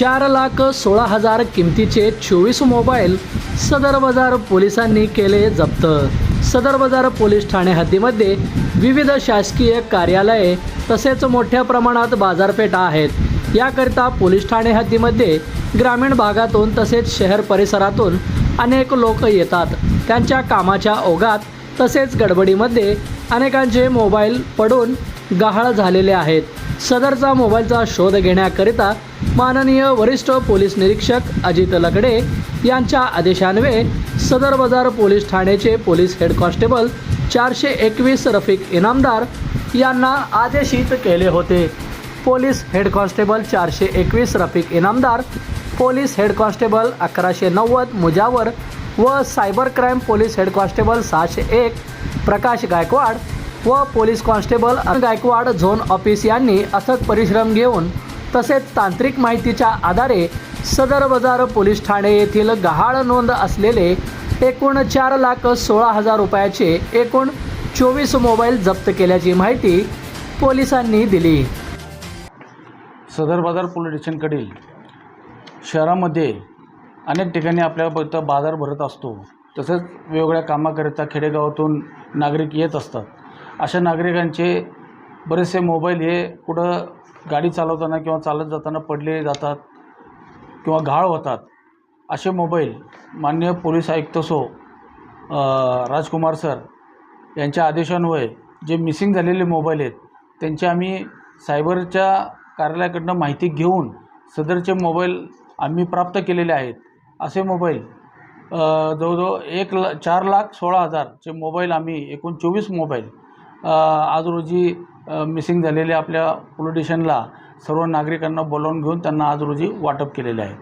चार लाख सोळा हजार किमतीचे चोवीस मोबाईल सदर बाजार पोलिसांनी केले जप्त. सदर बाजार पोलीस ठाणे हद्दीमध्ये विविध शासकीय कार्यालये तसेच मोठ्या प्रमाणात बाजारपेठा आहेत. याकरिता पोलीस ठाणे हद्दीमध्ये ग्रामीण भागातून तसेच शहर परिसरातून अनेक लोक येतात. त्यांच्या कामाच्या ओघात तसेच गडबडीमध्ये अनेकांचे मोबाईल पडून गहाळ झालेले आहेत. सदरचा मोबाईलचा शोध घेण्याकरिता माननीय वरिष्ठ पोलीस निरीक्षक अजित लकडे यांच्या आदेशान्वये सदर बाजार पोलीस ठाण्याचे पोलीस हेड कॉन्स्टेबल चारशे एकवीस रफिक इनामदार यांना आदेशित केले होते. पोलीस हेड कॉन्स्टेबल चारशे एकवीस Rafiq Inamdar police head constable अकराशे नव्वद मुजावर व cyber crime police head constable सहाशे एक प्रकाश गायकवाड व police constable Gaikwad zone office यांनी अथक परिश्रम घेऊन तसेच तांत्रिक माहितीच्या आधारे सदर बाजार पोलीस ठाणे येथील गहाळ नोंद असलेले एकूण चार लाख सोळा हजार रुपयाचे एकूण चोवीस मोबाईल जप्त केल्याची माहिती पोलिसांनी दिली. सदर बाजार पोलीस स्टेशनकडील शहरामध्ये अनेक ठिकाणी आपल्या इथं बाजार भरत असतो. तसेच वेगवेगळ्या कामाकरिता खेडेगावातून नागरिक येत असतात. अशा नागरिकांचे बरेचसे मोबाईल हे कुठं गाडी चालवताना किंवा चालत जाताना पडले जातात किंवा घाळ होतात असे मोबाईल मान्य पोलीस आयुक्त सो राजकुमार सर यांच्या आदेशान्वये जे मिसिंग झालेले मोबाईल आहेत त्यांची आम्ही सायबरच्या कार्यालयाकडनं माहिती घेऊन सदरचे मोबाईल आम्ही प्राप्त केलेले आहेत. असे मोबाईल जवळजवळ एक ला चार लाख सोळा हजारचे मोबाईल आम्ही एकूण चोवीस मोबाईल आज रोजी मिसिंग झालेले आपल्या पोलीस स्टेशनला सर्व नागरिकांना बोलावून घेऊन त्यांना आज रोजी वाटप केलेले आहे.